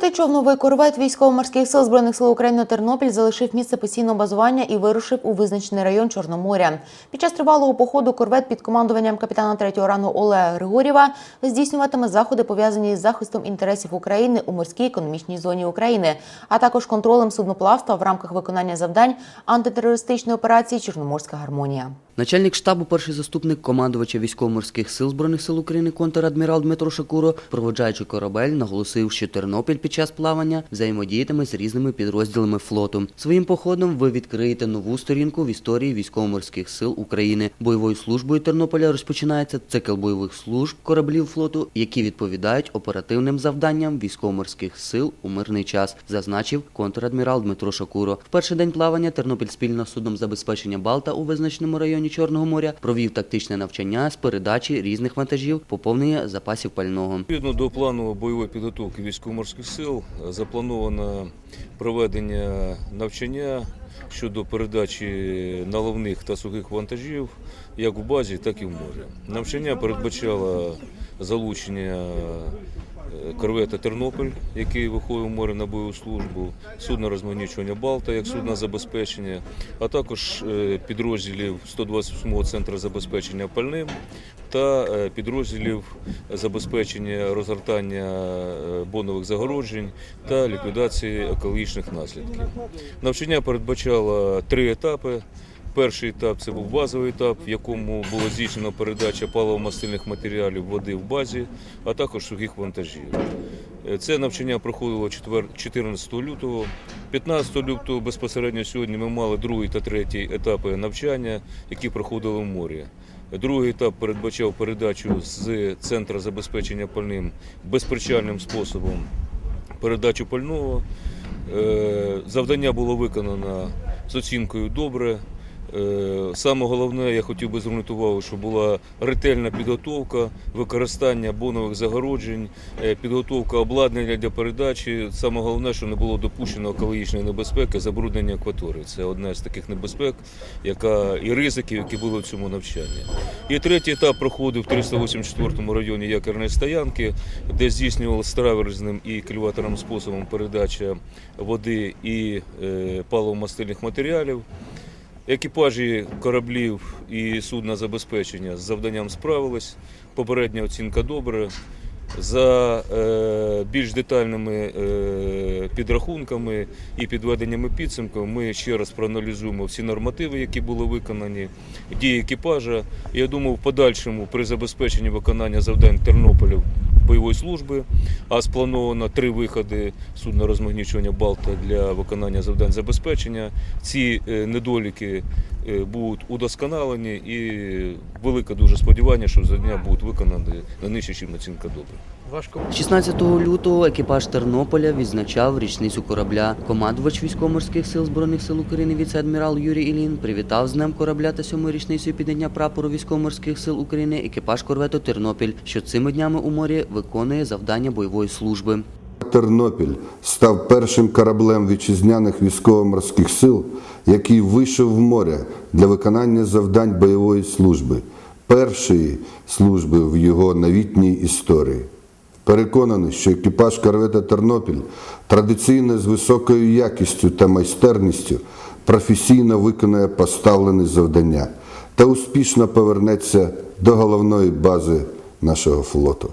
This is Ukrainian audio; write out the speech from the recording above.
Протичовновий корвет військово-морських сил збройних сил України Тернопіль залишив місце постійного базування і вирушив у визначений район Чорноморя. Під час тривалого походу корвет під командуванням капітана третього рангу Олега Григорєва здійснюватиме заходи пов'язані з захистом інтересів України у морській економічній зоні України, а також контролем судноплавства в рамках виконання завдань антитерористичної операції Чорноморська гармонія. Начальник штабу, перший заступник командувача військово-морських сил збройних сил України контрадмірал Дмитро Шакуро, проводжаючи корабель, наголосив, що Тернопіль під час плавання взаємодіятиме з різними підрозділами флоту. Своїм походом ви відкриєте нову сторінку в історії військово-морських сил України. Бойовою службою Тернополя розпочинається цикл бойових служб кораблів флоту, які відповідають оперативним завданням військово-морських сил у мирний час, зазначив контрадмірал Дмитро Шакуро. В перший день плавання Тернопіль спільно з судном забезпечення Балта у визначеному районі Чорного моря провів тактичне навчання з передачі різних вантажів, поповнення запасів пального. Відповідно до плану бойової підготовки військово-морських сил заплановано проведення навчання щодо передачі наловних та сухих вантажів як в базі, так і в морі. Навчання передбачало залучення е, корвета Тернопіль, який виходив в море на бойову службу, судно розмагнічування Балта як судна забезпечення, а також е, підрозділів 128-го центру забезпечення пальним та е, підрозділів забезпечення розгортання бонових загороджень та ліквідації екологічних наслідків. Навчання передбачало три етапи. Перший етап це був базовий етап, в якому було здійснено передача паливо-мастильних матеріалів води в базі, а також сухих вантажів. Це навчання проходило 14 лютого. 15 лютого безпосередньо сьогодні ми мали другий та третій етапи навчання, які проходили в морі. Другий етап передбачав передачу з центру забезпечення пальним безпричальним способом передачу пального. Е, Завдання було виконано з оцінкою добре. Е, Саме головне, я хотів би звернути увагу, що була ретельна підготовка, використання бонових загороджень, е, підготовка обладнання для передачі. Саме головне, що не було допущено екологічної небезпеки, забруднення акваторії. Це одна з таких небезпек, яка і ризиків, які були в цьому навчанні. І третій етап проходив в 384 районі якорної стоянки, де здійснювалося траверзним і кільваторним способом передача води і е, паливо-мастильних матеріалів. Екіпажі кораблів і судна забезпечення з завданням справились. Попередня оцінка добре. За е, більш детальними е, підрахунками і підведеннями підсумків ми ще раз проаналізуємо всі нормативи, які були виконані, дії екіпажа. Я думаю, в подальшому при забезпеченні виконання завдань Тернополя бойової служби, а сплановано три виходи судна розмагнічування Балта для виконання завдань забезпечення. Ці е, недоліки будуть удосконалені і велике дуже сподівання, що завдання будуть виконані на нижче, ніж оцінка добре. 16 лютого екіпаж Тернополя відзначав річницю корабля. Командувач військово-морських сил збройних сил України віце-адмірал Юрій Ілін привітав з днем корабля та сьомою річницею підняття прапору військово-морських сил України екіпаж корвету Тернопіль, що цими днями у морі виконує завдання бойової служби. Тернопіль став першим кораблем вітчизняних військово-морських сил, який вийшов в море для виконання завдань бойової служби, першої служби в його новітній історії. Переконаний, що екіпаж корвета Тернопіль традиційно з високою якістю та майстерністю професійно виконує поставлені завдання та успішно повернеться до головної бази нашого флоту.